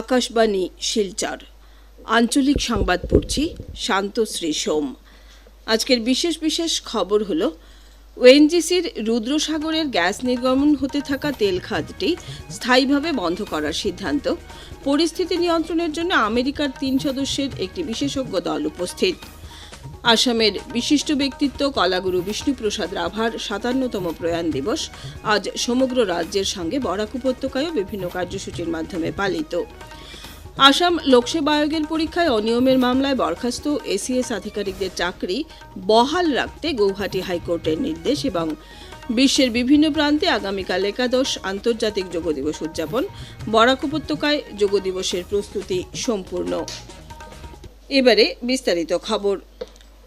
আকাশবাণী, শিলচর। আঞ্চলিক সংবাদ পড়ছি শান্তশ্রী সোম। আজকের বিশেষ বিশেষ খবর হল ওএনজিসির রুদ্রসাগরের গ্যাস নির্গমন হতে থাকা তেল খাতটি স্থায়ীভাবে বন্ধ করার সিদ্ধান্ত। পরিস্থিতি নিয়ন্ত্রণের জন্য আমেরিকার তিন সদস্যের একটি বিশেষজ্ঞ দল উপস্থিত। আসামের বিশিষ্ট ব্যক্তিত্ব কলাগুরু বিষ্ণুপ্রসাদ রাভার সাতান্নতম প্রয়াণ দিবস আজ সমগ্র রাজ্যের সঙ্গে বরাক উপত্যকায়ও বিভিন্ন কার্যসূচির মাধ্যমে পালিত। আসাম লোকসেবা আয়োগের পরীক্ষায় অনিয়মের মামলায় বরখাস্ত এসিএস আধিকারিকদের চাকরি বহাল রাখতে গৌহাটি হাইকোর্টের নির্দেশ এবং বিশ্বের বিভিন্ন প্রান্তে আগামীকাল একাদশ আন্তর্জাতিক যোগ দিবস উদযাপন। বরাক উপত্যকায় যোগ দিবসের প্রস্তুতি সম্পূর্ণ। এবারে বিস্তারিত খবর।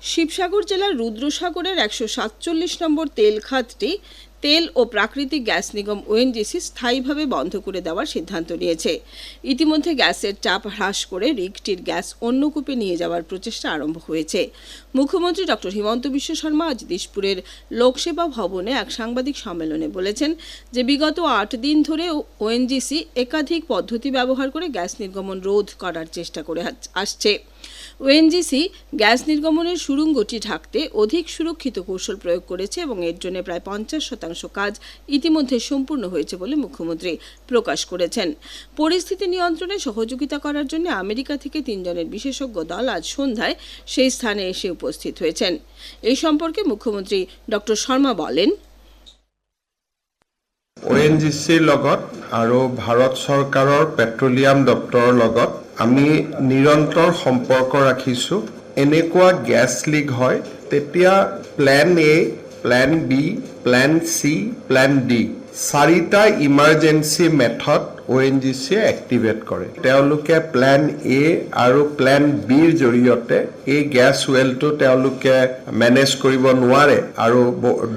শিবসাগর জেলার রুদ্রসাগরের একশো সাতচল্লিশ নম্বর তেল খাতটি তেল ও প্রাকৃতিক গ্যাস নিগম ওএনজিসি স্থায়ীভাবে বন্ধ করে দেওয়ার সিদ্ধান্ত নিয়েছে। ইতিমধ্যে গ্যাসের চাপ হ্রাস করে রিগটির গ্যাস অন্য কূপে নিয়ে যাওয়ার প্রচেষ্টা আরম্ভ হয়েছে। মুখ্যমন্ত্রী ডক্টর হিমন্ত বিশ্ব শর্মা আজ দিশপুরের লোকসেবা ভবনে এক সাংবাদিক সম্মেলনে বলেছেন যে, বিগত আট দিন ধরে ওএনজিসি একাধিক পদ্ধতি ব্যবহার করে গ্যাস নির্গমন রোধ করার চেষ্টা করে আসছে। ওএনজিসি গ্যাস নির্গমনের সুরুঙ্গটি ঢাকতে অধিক সুরক্ষিত কৌশল প্রয়োগ করেছে এবং এর জন্য প্রায় পঞ্চাশ শতাংশ কাজ ইতিমধ্যে সম্পূর্ণ হয়েছে বলে মুখ্যমন্ত্রী প্রকাশ করেছেন। পরিস্থিতি নিয়ন্ত্রণে সহযোগিতা করার জন্য আমেরিকা থেকে তিনজনের বিশেষজ্ঞ দল আজ সন্ধ্যায় সেই স্থানে এসে উপস্থিত হয়েছেন। এই সম্পর্কে মুখ্যমন্ত্রী ডক্টর শর্মা বলেন অ' এন জি চিৰ লগত আৰু ভাৰত চৰকাৰৰ পেট্ৰলিয়াম দপ্তৰৰ লগত আমি নিৰন্তৰ সম্পৰ্ক ৰাখিছোঁ। এনেকুৱা গেছ লিক হয়, তেতিয়া plan A plan B plan C plan D চাৰিটা emergency method O' N G চিয়ে এক্টিভেট কৰে। তেওঁলোকে প্লেন এ আৰু প্লেন বিৰ জৰিয়তে এই গেছ ৱেলটো তেওঁলোকে মেনেজ কৰিব নোৱাৰে আৰু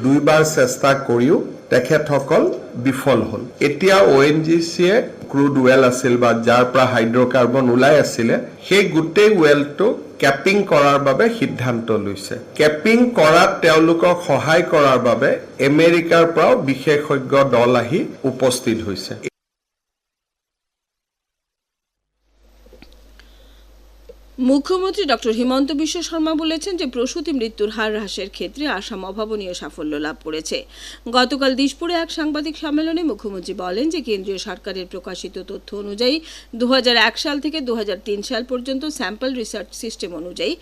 দুইবাৰ চেষ্টা কৰিও তেখেতসকল বিফল হ'ল। এতিয়া অ' এন জি চিয়ে ক্ৰুড ৱেল আছিল বা যাৰ পৰা হাইড্ৰ'কাৰ্বন ওলাই আছিলে, সেই গোটেই ৱেলটো কেপিং কৰাৰ বাবে সিদ্ধান্ত লৈছে। কেপিং কৰাত তেওঁলোকক সহায় কৰাৰ বাবে আমেৰিকাৰ পৰাও বিশেষজ্ঞ দল আহি উপস্থিত হৈছে। মুখ্যমন্ত্রী ডক্টর হিমন্ত বিশ্ব শর্মা বলেছেন যে প্রসূতি মৃত্যুর হার হ্রাসের ক্ষেত্রে আসাম অভাবনীয় সাফল্য লাভ করেছে। গতকাল দিশপুরে এক সাংবাদিক সম্মেলনে মুখ্যমন্ত্রী বলেন যে কেন্দ্রীয় সরকারের প্রকাশিত তথ্য অনুযায়ী দু হাজার এক সাল থেকে দু হাজার তিন সাল পর্যন্ত স্যাম্পল রিসার্চ সিস্টেম অনুযায়ী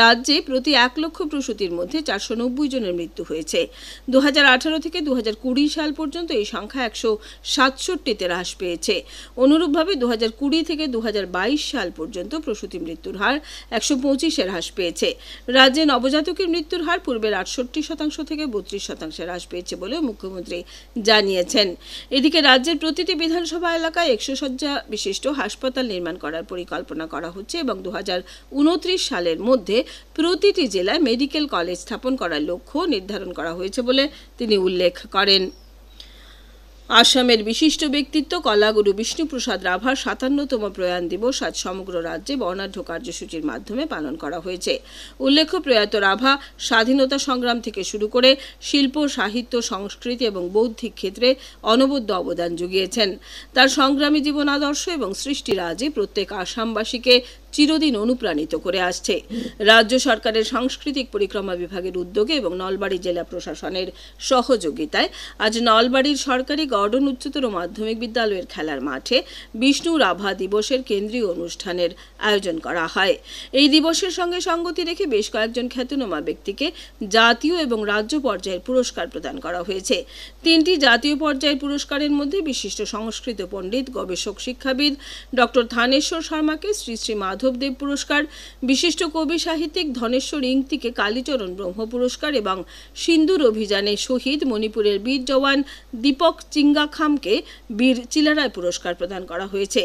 রাজ্যে প্রতি এক লক্ষ প্রসূতির মধ্যে চারশো নব্বই জনের মৃত্যু হয়েছে। দু হাজার আঠারো থেকে দু হাজার কুড়ি সাল পর্যন্ত এই সংখ্যা একশো সাতষট্টিতে হ্রাস পেয়েছে। অনুরূপভাবে দু হাজার কুড়ি থেকে দু হাজার বাইশ সাল পর্যন্ত প্রসূতি মৃত্যুর হার একশো পঁচিশের হ্রাস পেয়েছে। রাজ্যে নবজাতকের মৃত্যুর হার পূর্বের আটষট্টি শতাংশ থেকে বত্রিশ শতাংশে হ্রাস পেয়েছে বলেও মুখ্যমন্ত্রী জানিয়েছেন। এদিকে রাজ্যের প্রতিটি বিধানসভা এলাকায় একশো শয্যা বিশিষ্ট হাসপাতাল নির্মাণ করার পরিকল্পনা করা হচ্ছে এবং দু উনত্রিশ সালের মধ্যে প্রতিটি জেলায় মেডিকেল কলেজ স্থাপন করার লক্ষ্য নির্ধারণ করা হয়েছে বলে তিনি উল্লেখ করেন। আসামের বিশিষ্ট ব্যক্তিত্ব কলাগুরু বিষ্ণুপ্রসাদ রাভার সাতান্নতম প্রয়াণ দিবস আজ সমগ্র রাজ্যে বর্ণাঢ্য কার্যসূচির মাধ্যমে পালন করা হয়েছে। উল্লেখ্য, প্রয়াত রাভা স্বাধীনতা সংগ্রাম থেকে শুরু করে শিল্প, সাহিত্য, সংস্কৃতি এবং বৌদ্ধিক ক্ষেত্রে অনবদ্য অবদান জুগিয়েছেন তার সংগ্রামী জীবন আদর্শ এবং সৃষ্টিরাজে প্রত্যেক আসামবাসীকে চিরদিন অনুপ্রাণিত করে আসছে। রাজ্য সরকারের সাংস্কৃতিক পরিক্রমা বিভাগের উদ্যোগে এবং নলবাড়ি জেলা প্রশাসনের সহযোগিতায় আজ নলবাড়ির সরকারি গর্ডন উচ্চতর মাধ্যমিক বিদ্যালয়ের খেলার মাঠে বিষ্ণু রাভা দিবসের কেন্দ্রীয় অনুষ্ঠানের আয়োজন করা হয়। এই দিবসের সঙ্গে সঙ্গতি রেখে বেশ কয়েকজন খ্যাতনামা ব্যক্তিকে জাতীয় এবং রাজ্য পর্যায়ের পুরস্কার প্রদান করা হয়েছে। তিনটি জাতীয় পর্যায়ের পুরস্কারের মধ্যে বিশিষ্ট সংস্কৃত পণ্ডিত, গবেষক, শিক্ষাবিদ ডক্টর থানেশ্বর শর্মাকে শ্রী শ্রী মাধবদেব পুরস্কার, বিশিষ্ট কবি সাহিত্যিক ধনেশ্বর ইংতিকে কালীচরণ ব্রহ্ম পুরস্কার এবং সিন্দুর অভিযানে শহীদ মণিপুরের বীর জওয়ান দীপক চিঙ্গাখামকে বীর চিলারায় পুরস্কার প্রদান করা হয়েছে।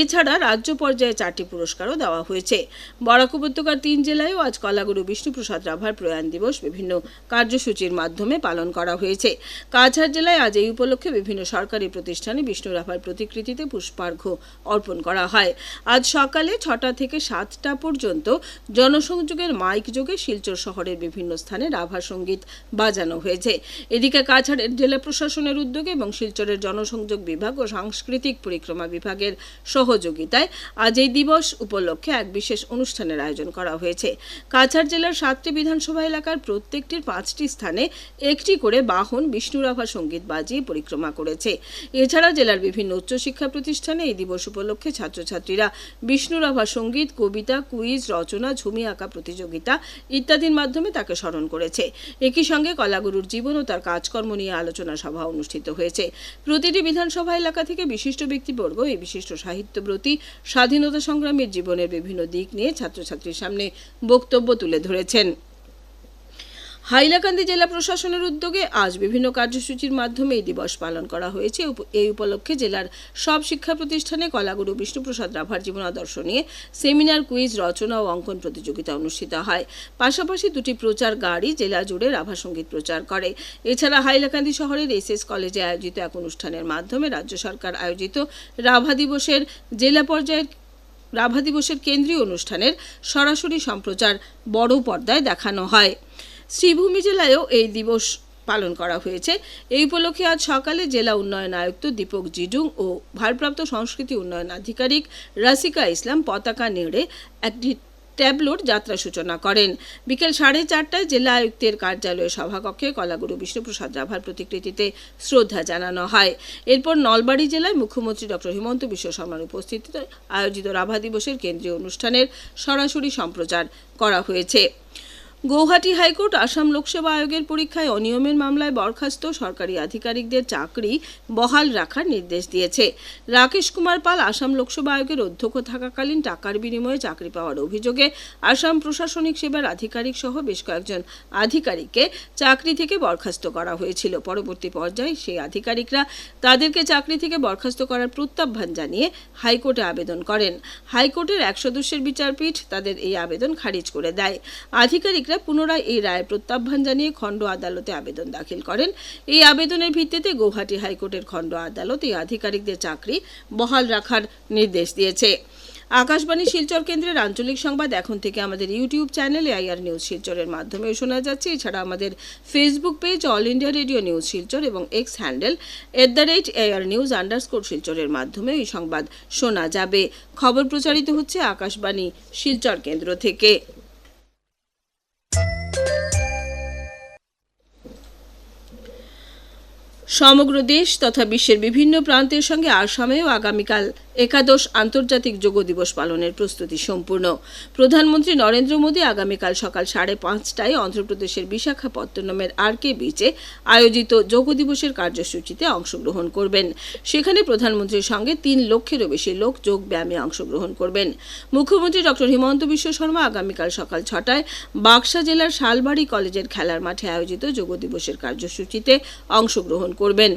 এছাড়া রাজ্য পর্যায়ে চারটি পুরস্কারও দেওয়া হয়েছে। বরাক উপত্যকার তিন জেলায়ও আজ কলাগুরু বিষ্ণুপ্রসাদ রাভার প্রয়াণ দিবস বিভিন্ন কার্যসূচির মাধ্যমে পালন করা হয়েছে। কাছাড় জেলায় আজ এই উপলক্ষে বিভিন্ন সরকারি প্রতিষ্ঠানে বিষ্ণু রাভার প্রতিকৃতিতে পুষ্পার্ঘ্য অর্পণ করা হয়। আজ সকালে ছটা থেকে সাতটা পর্যন্ত জনসংযোগের মাইক যোগে শিলচর শহরের বিভিন্ন স্থানে রাভা সংগীত বাজানো হয়েছে। এদিকে কাছাড়ের জেলা প্রশাসনের উদ্যোগে এবং শিলচরের জনসংযোগ বিভাগ ও সাংস্কৃতিক পরিক্রমা বিভাগের সহযোগিতায় আজ এই দিবস উপলক্ষে এক বিশেষ অনুষ্ঠানের আয়োজন করা হয়েছে। কাছাড় জেলার সাতটি বিধানসভা এলাকার প্রত্যেকটির পাঁচটি স্থানে একটি করে বাহন বিষ্ণুরাভা সংগীত বাজিয়ে পরিক্রমা করেছে। এছাড়া জেলার বিভিন্ন উচ্চশিক্ষা প্রতিষ্ঠানে এই দিবস উপলক্ষে ছাত্রছাত্রীরা বিষ্ণুরাভা সংগীত কবিতা, কুইজ, রচনা, ঝুমি আঁকা প্রতিযোগিতা ইত্যাদির মাধ্যমে তাকে স্মরণ করেছে। একই সঙ্গে কলাগুরুর জীবন ও তার কাজকর্ম নিয়ে আলোচনা সভা অনুষ্ঠিত হয়েছে। প্রতিটি বিধানসভা এলাকা থেকে বিশিষ্ট ব্যক্তিবর্গ এই বিশিষ্ট সাহিত্যব্রতী স্বাধীনতা সংগ্রামের জীবনের বিভিন্ন দিক নিয়ে ছাত্রছাত্রীর সামনে বক্তব্য তুলে ধরেছেন। হাইলাকান্দি জেলা প্রশাসনের উদ্যোগে আজ বিভিন্ন কার্যসূচির মাধ্যমে এই দিবস পালন করা হয়েছে। এই উপলক্ষে জেলার সব শিক্ষা প্রতিষ্ঠানে কলাগুরু বিষ্ণুপ্রসাদ রাভার জীবনাদর্শ নিয়ে সেমিনার, কুইজ, রচনা ও অঙ্কন প্রতিযোগিতা অনুষ্ঠিত হয়। পাশাপাশি দুটি প্রচার গাড়ি জেলা জুড়ে রাভা সংগীত প্রচার করে। এছাড়া হাইলাকান্দি শহরের এস এস কলেজে আয়োজিত এক অনুষ্ঠানের মাধ্যমে রাজ্য সরকার আয়োজিত রাভা দিবসের জেলা পর্যায়ের রাভা দিবসের কেন্দ্রীয় অনুষ্ঠানের সরাসরি সম্প্রচার বড় পর্দায় দেখানো হয়। শ্রীভূমি জেলায়ও এই দিবস পালন করা হয়েছে। এই উপলক্ষে আজ সকালে জেলা উন্নয়ন আয়ুক্ত দীপক জিডুং ও ভারপ্রাপ্ত সংস্কৃতি উন্নয়ন আধিকারিক রাসিকা ইসলাম পতাকা নেড়ে একটি ট্যাবলোর যাত্রা সূচনা করেন। বিকেল সাড়ে চারটায় জেলা আয়ুক্তের কার্যালয়ে সভাকক্ষে কলাগুরু বিষ্ণুপ্রসাদ রাভার প্রতিকৃতিতে শ্রদ্ধা জানানো হয়। এরপর নলবাড়ি জেলায় মুখ্যমন্ত্রী ডক্টর হিমন্ত বিশ্ব শর্মার উপস্থিতিতে আয়োজিত রাভা দিবসের কেন্দ্রীয় অনুষ্ঠানের সরাসরি সম্প্রচার করা হয়েছে। গৌহাটি হাইকোর্ট আসাম লোকসেবা আয়োগের পরীক্ষায় অনিয়মের মামলায় বরখাস্ত সরকারি আধিকারিকদের চাকরি বহাল রাখার নির্দেশ দিয়েছে। রাকেশ কুমার পাল আসাম লোকসভা আয়োগের অধ্যক্ষ থাকাকালীন টাকার বিনিময়ে চাকরি পাওয়ার অভিযোগে আসাম প্রশাসনিক সেবার আধিকারিক সহ বেশ কয়েকজন আধিকারিককে চাকরি থেকে বরখাস্ত করা হয়েছিল। পরবর্তী পর্যায়ে সেই আধিকারিকরা তাদেরকে চাকরি থেকে বরখাস্ত করার প্রত্যাহ্বান জানিয়ে হাইকোর্টে আবেদন করেন। হাইকোর্টের এক সদস্যের বিচারপীঠ তাদের এই আবেদন খারিজ করে দেয়। আধিকারিকরা পুনরায় এই রায় প্রত্যাহ্বান জানিয়ে খণ্ড আদালতে আবেদন দাখিল করেন। এই আবেদনের ভিত্তিতে গৌহাটি হাইকোর্টের খণ্ড আদালত এই আধিকারিকদের চাকরি বহাল রাখার নির্দেশ দিয়েছে। আকাশবাণী শিলচর কেন্দ্রের আঞ্চলিক সংবাদ এখন থেকে আমাদের ইউটিউব চ্যানেল এআইআর নিউজ শিলচরের মাধ্যমে শোনা যাচ্ছে। এছাড়া আমাদের Facebook page All India Radio news Silchar এবং X handle at the rate AIR news underscore শিলচরের মাধ্যমে এই সংবাদ শোনা যাবে। খবর প্রচারিত হচ্ছে আকাশবাণী শিলচর কেন্দ্র থেকে। সমগ্র দেশ তথা বিশ্বের বিভিন্ন প্রান্তের সঙ্গে আসামেও আগামীকাল একাদশ আন্তর্জাতিক যোগ দিবস পালনের প্রস্তুতি সম্পূর্ণ। প্রধানমন্ত্রী নরেন্দ্র মোদী আগামীকাল সকাল সাড়ে পাঁচটায় অন্ধ্রপ্রদেশের বিশাখাপত্তনমের আর কে বিচে আয়োজিত যোগ দিবসের কার্যসূচিতে অংশগ্রহণ করবেন। সেখানে প্রধানমন্ত্রীর সঙ্গে তিন লক্ষেরও বেশি লোক যোগ ব্যায়ামে অংশগ্রহণ করবেন। মুখ্যমন্ত্রী ডক্টর হিমন্ত বিশ্ব শর্মা আগামীকাল সকাল ছটায় বাক্সা জেলার শালবাড়ি কলেজের খেলার মাঠে আয়োজিত যোগ দিবসের কার্যসূচিতে অংশগ্রহণ করবেন।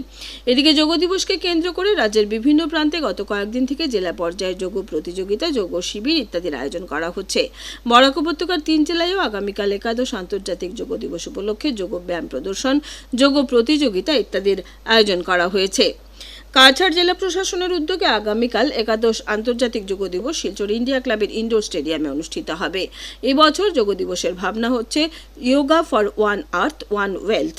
এদিকে যোগ দিবসকে কেন্দ্র করে রাজ্যের বিভিন্ন প্রান্তে গত কয়েকদিন থেকে জেলা পর্যায়ে যোগ প্রতিযোগিতা, যোগ শিবির ইত্যাদির আয়োজন করা হচ্ছে। বরাক উপত্যকার তিন জেলায়ও আগামীকাল একাদশ আন্তর্জাতিক যোগ দিবস উপলক্ষে যোগ ব্যায়াম প্রদর্শন, যোগ প্রতিযোগিতা ইত্যাদির আয়োজন করা হয়েছে। কাছাড় জেলা প্রশাসনের উদ্যোগে আগামীকাল একাদশ আন্তর্জাতিক যোগ দিবস শিলচর ইন্ডিয়া ক্লাবের ইনডোর স্টেডিয়ামে অনুষ্ঠিত হবে। এবছর যোগ দিবসের ভাবনা হচ্ছে, yoga for one earth, one wealth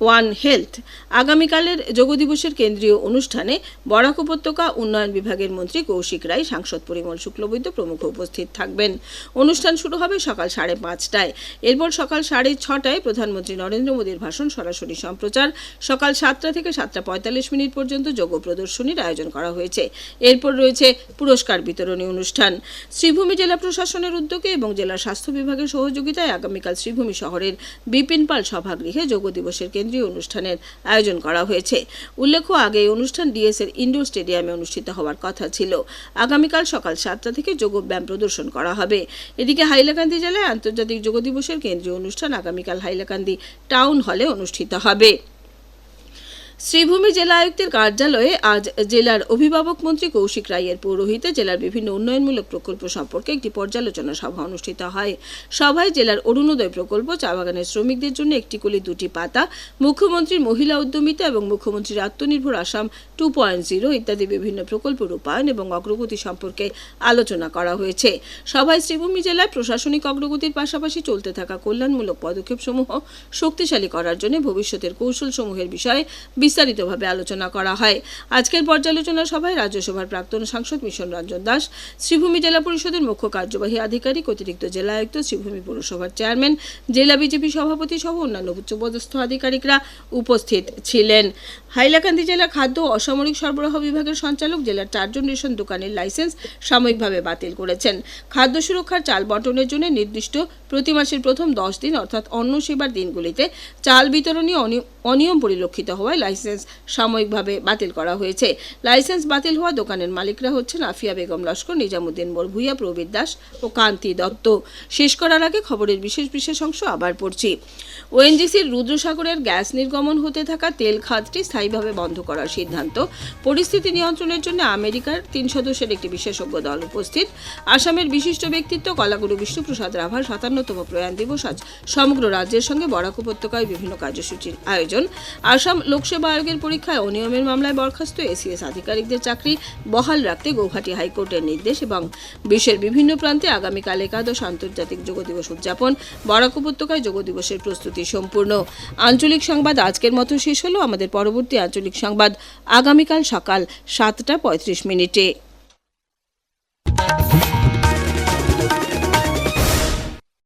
one health. আগামীকালের যোগ দিবসের কেন্দ্রীয় অনুষ্ঠানে বরাক উপত্যকা উন্নয়ন বিভাগের মন্ত্রী কৌশিক রায়, সাংসদ পরিমল শুক্লবৈদ্য প্রমুখ উপস্থিত থাকবেন। অনুষ্ঠান শুরু হবে সকাল সাড়ে পাঁচটায়। এরপর সকাল সাড়ে ছটায় প্রধানমন্ত্রী নরেন্দ্র মোদীর ভাষণ, সরাসরি সম্প্রচার। সকাল সাতটা থেকে সাতটা পঁয়তাল্লিশ মিনিট পর্যন্ত যোগ প্রদর্শনীর আয়োজন করা হয়েছে। এরপর রয়েছে পুরস্কার বিতরণী অনুষ্ঠান। শ্রীভূমি জেলা প্রশাসনের উদ্যোগে এবং জেলা স্বাস্থ্য বিভাগের সহযোগিতায় আগামীকাল শ্রীভূমি শহরের বিপিন পাল সভাগৃহে যোগ দিবসের কেন্দ্রীয় অনুষ্ঠানের আয়োজন করা হয়েছে। উল্লেখ্য, আগে এই অনুষ্ঠান ডিএস ইন্ডোর স্টেডিয়ামে অনুষ্ঠিত হওয়ার কথা ছিল। আগামীকাল সকাল সাতটা থেকে যোগ ব্যায়াম প্রদর্শন করা হবে। এদিকে হাইলাকান্দি জেলায় আন্তর্জাতিক যোগ দিবসের কেন্দ্রীয় অনুষ্ঠান আগামীকাল হাইলাকান্দি টাউন হলে অনুষ্ঠিত হবে। শ্রীভূমি জেলা আয়ুক্তের কার্যালয়ে আজ জেলার অভিভাবক মন্ত্রী কৌশিক রায়ের পৌরোহিতে জেলার বিভিন্ন উন্নয়নমূলক প্রকল্প সম্পর্কে একটি পর্যালোচনা সভা অনুষ্ঠিত হয়। সভায় জেলার অরুণোদয় প্রকল্প, চা বাগানের শ্রমিকদের জন্য একটি কলি দুটি পাতা মুখ্যমন্ত্রীর মহিলা উদ্যমিতা এবং মুখ্যমন্ত্রীর আত্মনির্ভর আসাম টু পয়েন্ট জিরো ইত্যাদি বিভিন্ন প্রকল্প রূপায়ণ এবং অগ্রগতি সম্পর্কে আলোচনা করা হয়েছে। সভায় শ্রীভূমি জেলায় প্রশাসনিক অগ্রগতির পাশাপাশি চলতে থাকা কল্যাণমূলক পদক্ষেপসমূহ শক্তিশালী করার জন্য ভবিষ্যতের কৌশলসমূহের বিষয়ে বিস্তারিতভাবে আলোচনা করা হয়। আজকের পর্যালোচনা সভায় রাজ্যসভার প্রাক্তন সাংসদ মিশন রঞ্জন দাস, শ্রীভূমি জেলা পরিষদের মুখ্য কার্যবাহী আধিকারিক অতিরিক্ত জেলা আয়ুক্ত, শ্রীভূমি পৌরসভার চেয়ারম্যান, জেলা বিজেপি সভাপতি সহ অন্যান্য উচ্চপদস্থ আধিকারিকরা উপস্থিত ছিলেন। হাইলাকান্দি জেলা খাদ্য অসামরিক সরবরাহ বিভাগের সঞ্চালক জেলার চারজন রেশন দোকানের লাইসেন্স সাময়িকভাবে বাতিল করেছেন। খাদ্য সুরক্ষার চাল বন্টনের জন্য নির্দিষ্ট প্রতি মাসের প্রথম দশ দিন অর্থাৎ অন্ন সেবার দিনগুলিতে চাল বিতরণী অনিয়ম পরিলক্ষিত হওয়ায় লাইসেন্স সাময়িকভাবে বাতিল করা হয়েছে। লাইসেন্স বাতিল হওয়া দোকানের মালিকরা হচ্ছেন আফিয়া বেগম লস্কর, নিজামুদ্দিন মোর ভূঁইয়া প্রবীর দাস ও কান্তি দত্ত। শেষ করার আগে খবরের বিশেষ বিশেষ অংশ আবার পড়ছি। ওএনজিসির রুদ্রসাগরের গ্যাস নির্গমন হতে থাকা তেল খাতটি স্থায়ীভাবে বন্ধ করার সিদ্ধান্ত। পরিস্থিতি নিয়ন্ত্রণের জন্য আমেরিকার তিন সদস্যের একটি বিশেষজ্ঞ দল উপস্থিত। আসামের বিশিষ্ট ব্যক্তিত্ব কলাগুরু বিষ্ণুপ্রসাদ রাভার সাতান্নতম প্রয়াণ দিবস আজ সমগ্র রাজ্যের সঙ্গে বরাক উপত্যকায় বিভিন্ন কার্যসূচির আয়োজন। আসাম লোকসেবা আয়োগের পরীক্ষায় অনিয়মের মামলায় বরখাস্ত এসিএস আধিকারিকদের চাকরি বহাল রাখতে গৌহাটি হাইকোর্টের নির্দেশ এবং বিশ্বের বিভিন্ন প্রান্তে আগামীকাল একাদশ আন্তর্জাতিক যোগ দিবস উদযাপন। বরাক উপত্যকায় যোগ দিবসের প্রস্তুতি সম্পূর্ণ। আঞ্চলিক সংবাদ আজকের মতো শেষ হলো। আমাদের পরবর্তী আঞ্চলিক সংবাদ আগামীকাল সকাল সাতটা পঁয়ত্রিশ মিনিটে।